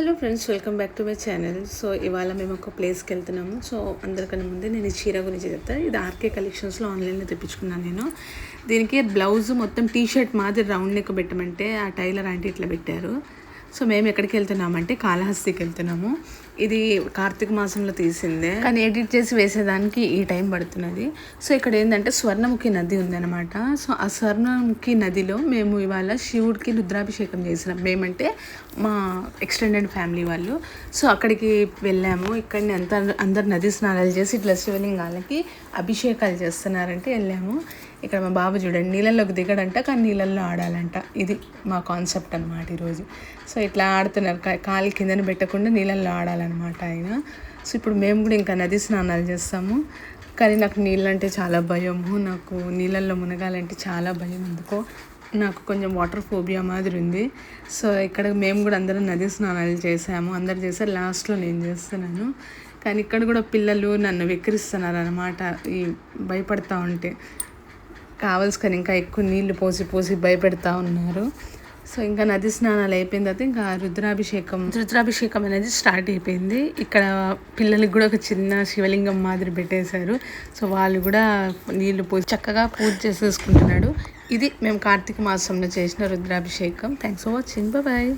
Hello friends welcome back to my channel. So ఇవాళ మేము ఒక ప్లేస్కి వెళ్తున్నాము. సో అందరికన్నా ముందే నేను చీర గురించి చెప్తాను ఇది ఆర్కే కలెక్షన్స్లో ఆన్లైన్లో తెప్పించుకున్నాను నేను. దీనికి బ్లౌజ్ మొత్తం టీ షర్ట్ మాదిరి రౌండ్ నెక్ పెట్టమంటే ఆ టైలర్ ఆంటీ ఇట్లా పెట్టారు. సో మేము ఎక్కడికి వెళ్తున్నామంటే కాళహస్తికి వెళ్తున్నాము. ఇది కార్తీక మాసంలో తీసిందే. కానీ ఎడిట్ చేసి వేసేదానికి ఈ టైం పడుతున్నది. సో ఇక్కడ ఏంటంటే స్వర్ణముఖి నది ఉందన్నమాట. సో ఆ స్వర్ణముఖి నదిలో మేము ఇవాళ శివుడికి రుద్రాభిషేకం చేసినాం. మేమంటే మా ఎక్స్టెండెడ్ ఫ్యామిలీ వాళ్ళు. సో అక్కడికి వెళ్ళాము. ఇక్కడిని అంత అందరు నది స్నానాలు చేసి ఇట్లా శివలింగాలకి అభిషేకాలు చేస్తున్నారంటే వెళ్ళాము. ఇక్కడ మా బాబు చూడండి నీళ్ళల్లోకి దిగడంట కానీ నీళ్ళల్లో ఆడాలంట. ఇది మా కాన్సెప్ట్ అనమాట ఈరోజు. సో ఇట్లా ఆడుతున్నారు. కాలు కిందన పెట్టకుండా నీళ్ళల్లో ఆడాలంట అనమాట ఆయన. సో ఇప్పుడు మేము కూడా ఇంకా నది స్నానాలు చేస్తాము. కానీ నాకు నీళ్ళంటే చాలా భయము నాకు నీళ్ళల్లో మునగాలంటే చాలా భయం ఎందుకో. నాకు కొంచెం వాటర్ ఫోబియా మాదిరి ఉంది. సో ఇక్కడ మేము కూడా అందరం నది స్నానాలు చేసాము. అందరు చేశారు. లాస్ట్లో నేను చేస్తున్నాను. కానీ ఇక్కడ కూడా పిల్లలు నన్ను వెక్కిరిస్తున్నారు అనమాట ఈ భయపడతా ఉంటే. కావలసిన ఇంకా ఎక్కువ నీళ్ళు పోసి పోసి భయపెడతా ఉన్నారు. సో ఇంకా నది స్నానాలు అయిపోయిన తర్వాత ఇంకా రుద్రాభిషేకం. రుద్రాభిషేకం అనేది స్టార్ట్ అయిపోయింది. ఇక్కడ పిల్లలకి కూడా ఒక చిన్న శివలింగం మాదిరి పెట్టేశారు. సో వాళ్ళు కూడా నీళ్ళు పోసి చక్కగా పూజ చేసేసుకుంటున్నాడు. ఇది మేము కార్తీక మాసంలో చేసిన రుద్రాభిషేకం. Thanks for watching bye